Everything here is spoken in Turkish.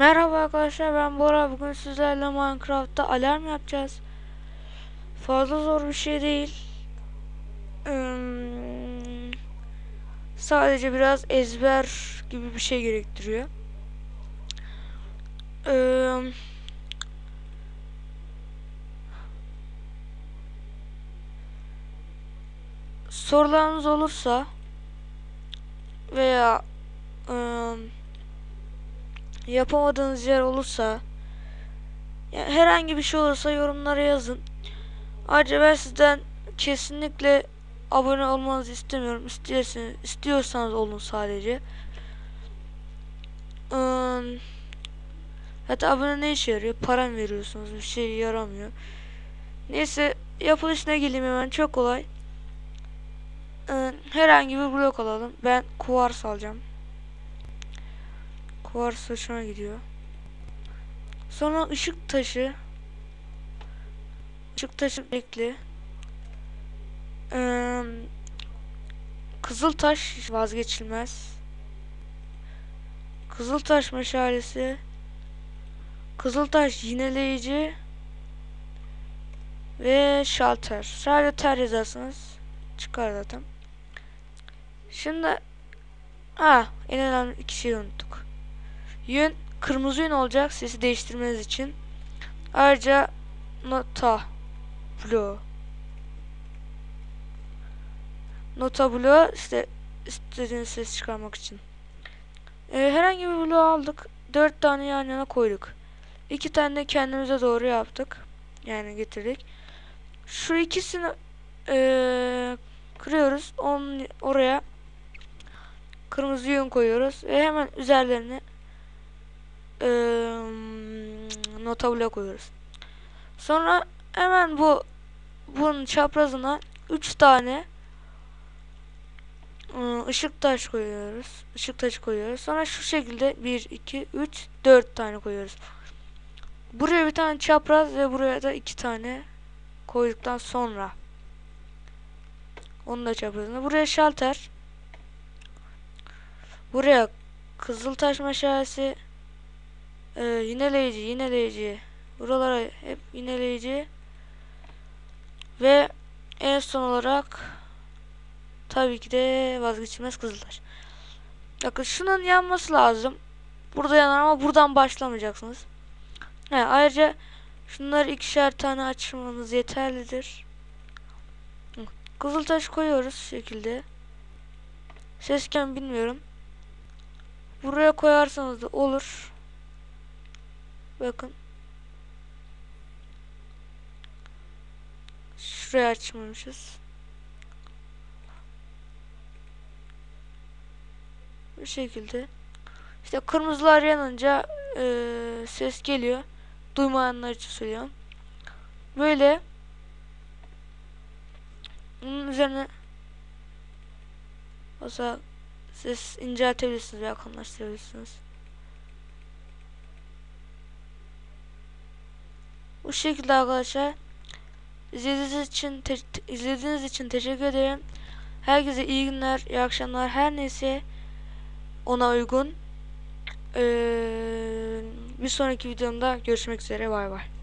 Merhaba arkadaşlar ben Bora bugün sizlerle Minecraft'ta alarm yapacağız. Fazla zor bir şey değil. Hmm, sadece biraz ezber gibi bir şey gerektiriyor. Hmm, sorularınız olursa veya hmm, yapamadığınız yer olursa yani herhangi bir şey olursa yorumlara yazın. Ayrıca ben sizden kesinlikle abone olmanızı istemiyorum. İstiyorsanız, istiyorsanız olun sadece. Ee, hatta abone ne işe yarıyor? Para mı veriyorsunuz? Bir şey yaramıyor. Neyse yapılışına geleyim hemen. Çok kolay. Ee, herhangi bir blok alalım. Ben kuvars alacağım. Kuvars hoşuma gidiyor. Sonra ışık taşı. Işık taşı ekli. Ee, kızıl taş vazgeçilmez. Kızıl taş meşalesi. Kızıl taş yineleyici. Ve şalter. Sadece ter yazarsınız. Çıkar zaten. Şimdi ha en önemli iki şeyi unuttuk. Yün kırmızı yün olacak sesi değiştirmeniz için. Ayrıca nota bloğu. Nota bloğu işte istediğiniz ses çıkarmak için. Ee, herhangi bir bloğu aldık. Dört tane yan yana koyduk. İki tane de kendimize doğru yaptık. Yani getirdik. Şu ikisini ee, kırıyoruz. Onun oraya kırmızı yün koyuyoruz ve hemen üzerlerine e, nota bloğu koyuyoruz. Sonra hemen bu bunun çaprazına 3 tane ışık taş koyuyoruz. Işık taşı koyuyoruz. Sonra şu şekilde 1 2 3 4 tane koyuyoruz. Buraya bir tane çapraz ve buraya da 2 tane koyduktan sonra onu da çaprazına. Buraya şalter. Buraya kızıltaş meşalesi ee, yineleyici, yineleyici. Buralara hep yineleyici. Ve en son olarak tabii ki de vazgeçilmez kızıltaş. Bakın şunun yanması lazım. Burada yanar ama buradan başlamayacaksınız. He, ayrıca şunları ikişer tane açmanız yeterlidir. Kızıltaş koyuyoruz şu şekilde. Sesken bilmiyorum. Buraya koyarsanız da olur. Bakın. Şuraya açmamışız. Bu şekilde. İşte kırmızılar yanınca e, ses geliyor. Duymayanlar için söylüyorum. Böyle bunun üzerine mesela ses inceltebilirsiniz veya yakınlaştırabilirsiniz. Bu şekilde arkadaşlar. İzlediğiniz için izlediğiniz için teşekkür ederim. Herkese iyi günler, iyi akşamlar. Her neyse ona uygun. Ee, bir sonraki videomda görüşmek üzere. Bay bay.